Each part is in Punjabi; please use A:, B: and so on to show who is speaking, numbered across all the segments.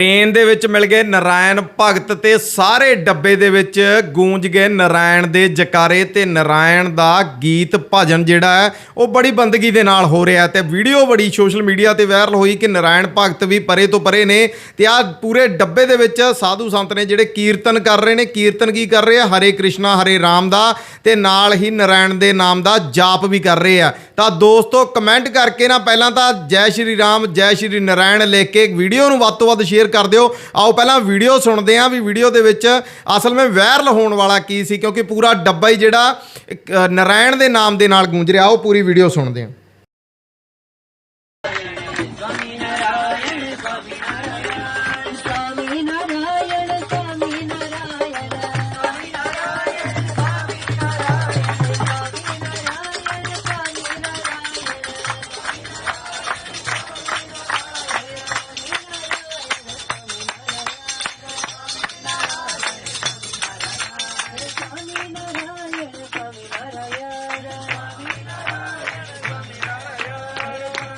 A: ਟ੍ਰੇਨ ਦੇ ਵਿੱਚ ਮਿਲ ਗਏ ਨਰਾਇਣ ਭਗਤ ਤੇ ਸਾਰੇ ਡੱਬੇ ਦੇ ਵਿੱਚ ਗੂੰਜ ਗਏ ਨਰਾਇਣ ਦੇ ਜਕਾਰੇ ਤੇ ਨਰਾਇਣ ਦਾ ਗੀਤ ਭਜਨ ਜਿਹੜਾ ਹੈ, ਉਹ ਬੜੀ ਬੰਦਗੀ ਦੇ ਨਾਲ ਹੋ ਰਿਹਾ ਤੇ ਵੀਡੀਓ ਬੜੀ ਸੋਸ਼ਲ ਮੀਡੀਆ ਤੇ ਵਾਇਰਲ ਹੋਈ ਕਿ ਨਰਾਇਣ ਭਗਤ ਵੀ ਪਰੇ ਤੋਂ ਪਰੇ ਨੇ ਤੇ ਆ ਪੂਰੇ ਡੱਬੇ ਦੇ ਵਿੱਚ ਸਾਧੂ ਸੰਤ ਨੇ ਜਿਹੜੇ ਕੀਰਤਨ ਕਰ ਰਹੇ ਨੇ, ਕੀਰਤਨ ਕੀ ਕਰ ਰਹੇ ਆ? ਹਰੇ ਕ੍ਰਿਸ਼ਨਾ, ਹਰੇ ਰਾਮ ਦਾ ਤੇ ਨਾਲ ਹੀ ਨਰਾਇਣ ਦੇ ਨਾਮ ਦਾ ਜਾਪ ਵੀ ਕਰ ਰਹੇ ਆ। ਤਾਂ ਦੋਸਤੋ, ਕਮੈਂਟ ਕਰਕੇ ਨਾ ਪਹਿਲਾਂ ਤਾਂ ਜੈ ਸ਼੍ਰੀ ਰਾਮ, ਜੈ ਸ਼੍ਰੀ ਨਰਾਇਣ ਲਿਖ ਕੇ ਵੀਡੀਓ ਨੂੰ ਵੱਧ ਤੋਂ ਵੱਧ ਸ਼ੇਅਰ ਕਰ ਦਿਓ। ਆਓ ਪਹਿਲਾਂ ਵੀਡੀਓ ਸੁਣਦੇ ਆਂ ਵੀ ਵੀਡੀਓ ਦੇ ਵਿੱਚ ਅਸਲ ਵਿੱਚ ਵਾਇਰਲ ਹੋਣ ਵਾਲਾ ਕੀ ਸੀ, ਕਿਉਂਕਿ ਪੂਰਾ ਡੱਬਾ ਹੀ ਜਿਹੜਾ ਨਾਰਾਇਣ ਦੇ ਨਾਮ ਦੇ ਨਾਲ ਗੂੰਜ ਰਿਹਾ। ਉਹ ਪੂਰੀ ਵੀਡੀਓ ਸੁਣਦੇ ਆਂ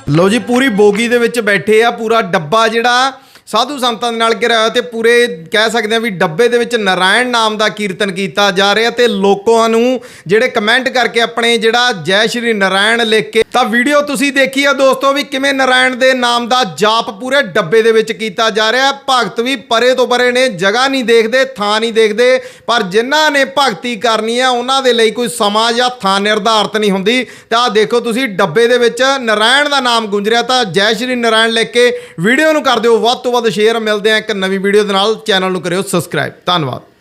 A: ਲਓ ਜੀ, ਪੂਰੀ ਬੋਗੀ ਦੇ ਵਿੱਚ ਬੈਠੇ ਆ, ਪੂਰਾ ਡੱਬਾ ਜਿਹੜਾ ਸਾਧੂ ਸੰਤਾਂ ਦੇ ਨਾਲ ਘਿਰਿਆ ਹੋਇਆ ਤੇ ਪੂਰੇ ਕਹਿ ਸਕਦੇ ਆ ਵੀ ਡੱਬੇ ਦੇ ਵਿੱਚ ਨਾਰਾਇਣ ਨਾਮ ਦਾ ਕੀਰਤਨ ਕੀਤਾ ਜਾ ਰਿਹਾ ਤੇ ਲੋਕਾਂ ਨੂੰ ਜਿਹੜੇ ਕਮੈਂਟ ਕਰਕੇ ਆਪਣੇ ਜਿਹੜਾ ਜੈ ਸ਼੍ਰੀ ਨਾਰਾਇਣ ਲਿਖ ਕੇ ਤਾਂ ਵੀਡੀਓ ਤੁਸੀਂ ਦੇਖੀ ਆ ਦੋਸਤੋ ਵੀ ਕਿਵੇਂ ਨਾਰਾਇਣ ਦੇ ਨਾਮ ਦਾ ਜਾਪ ਪੂਰੇ ਡੱਬੇ ਦੇ ਵਿੱਚ ਕੀਤਾ ਜਾ ਰਿਹਾ। ਹੈ। ਭਗਤ ਵੀ ਪਰੇ ਤੋਂ ਪਰੇ ਨੇ, ਜਗ੍ਹਾ ਨਹੀਂ ਦੇਖਦੇ, ਥਾਂ ਨਹੀਂ ਦੇਖਦੇ, ਪਰ ਜਿਨ੍ਹਾਂ ਨੇ ਭਗਤੀ ਕਰਨੀ ਆ, ਉਹਨਾਂ ਦੇ ਲਈ ਕੋਈ ਸਮਾਂ ਜਾਂ ਥਾਂ ਨਿਰਧਾਰਤ ਨਹੀਂ ਹੁੰਦੀ। ਤਾਂ ਦੇਖੋ ਤੁਸੀਂ ਡੱਬੇ ਦੇ ਵਿੱਚ ਨਾਰਾਇਣ ਦਾ ਨਾਮ ਗੁੰਜ ਰਿਹਾ ਤਾਂ ਜੈ ਸ਼੍ਰੀ ਨਾਰਾਇਣ ਲਿਖ ਕੇ ਵੀਡੀਓ ਨੂੰ ਕਰ ਦਿਓ। ਵੱਧ ਤੋਂ ਵੱਧ ਸ਼ੇਅਰ, ਮਿਲਦੇ ਆ ਇੱਕ ਨਵੀਂ ਵੀਡੀਓ ਦੇ ਨਾਲ। ਚੈਨਲ ਨੂੰ ਕਰਿਓ ਸਬਸਕ੍ਰਾਈਬ। ਧੰਨਵਾਦ।